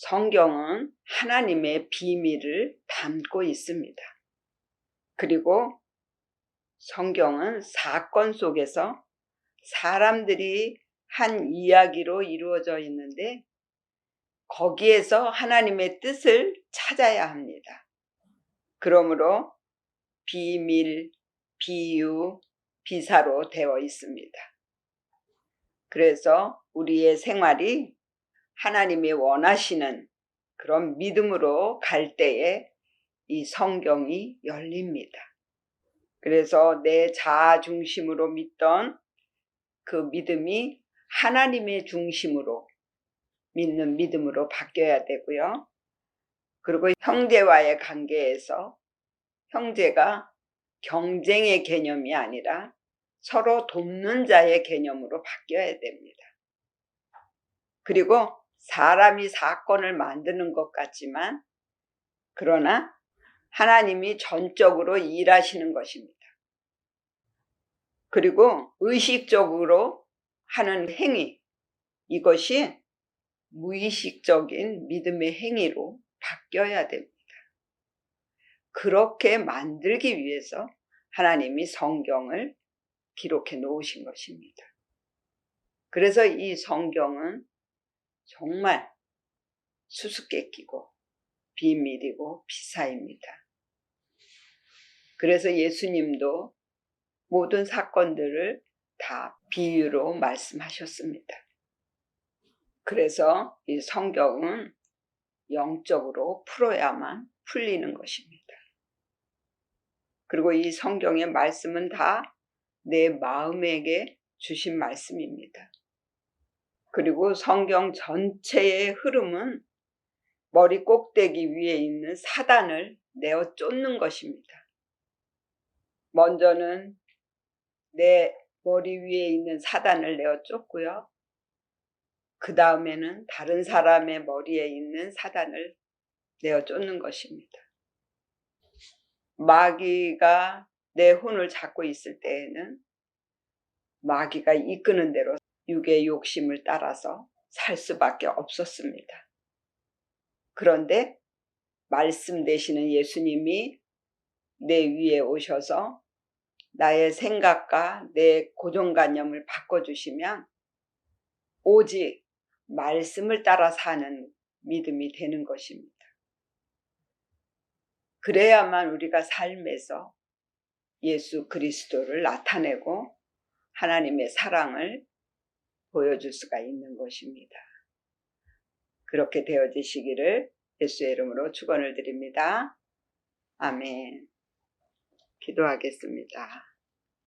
성경은 하나님의 비밀을 담고 있습니다. 그리고 성경은 사건 속에서 사람들이 한 이야기로 이루어져 있는데 거기에서 하나님의 뜻을 찾아야 합니다. 그러므로 비밀, 비유, 비사로 되어 있습니다. 그래서 우리의 생활이 하나님이 원하시는 그런 믿음으로 갈 때에 이 성경이 열립니다. 그래서 내 자아 중심으로 믿던 그 믿음이 하나님의 중심으로 믿는 믿음으로 바뀌어야 되고요. 그리고 형제와의 관계에서 형제가 경쟁의 개념이 아니라 서로 돕는 자의 개념으로 바뀌어야 됩니다. 그리고 사람이 사건을 만드는 것 같지만 그러나 하나님이 전적으로 일하시는 것입니다. 그리고 의식적으로 하는 행위 이것이 무의식적인 믿음의 행위로 바뀌어야 됩니다. 그렇게 만들기 위해서 하나님이 성경을 기록해 놓으신 것입니다. 그래서 이 성경은 정말 수수께끼고 비밀이고 비사입니다. 그래서 예수님도 모든 사건들을 다 비유로 말씀하셨습니다. 그래서 이 성경은 영적으로 풀어야만 풀리는 것입니다. 그리고 이 성경의 말씀은 다 내 마음에게 주신 말씀입니다. 그리고 성경 전체의 흐름은 머리 꼭대기 위에 있는 사단을 내어 쫓는 것입니다. 먼저는 내 머리 위에 있는 사단을 내어 쫓고요. 그 다음에는 다른 사람의 머리에 있는 사단을 내어 쫓는 것입니다. 마귀가 내 혼을 잡고 있을 때에는 마귀가 이끄는 대로 육의 욕심을 따라서 살 수밖에 없었습니다. 그런데 말씀 되시는 예수님이 내 위에 오셔서 나의 생각과 내 고정관념을 바꿔주시면 오직 말씀을 따라 사는 믿음이 되는 것입니다. 그래야만 우리가 삶에서 예수 그리스도를 나타내고 하나님의 사랑을 보여줄 수가 있는 것입니다. 그렇게 되어지시기를 예수의 이름으로 축원을 드립니다. 아멘. 기도하겠습니다.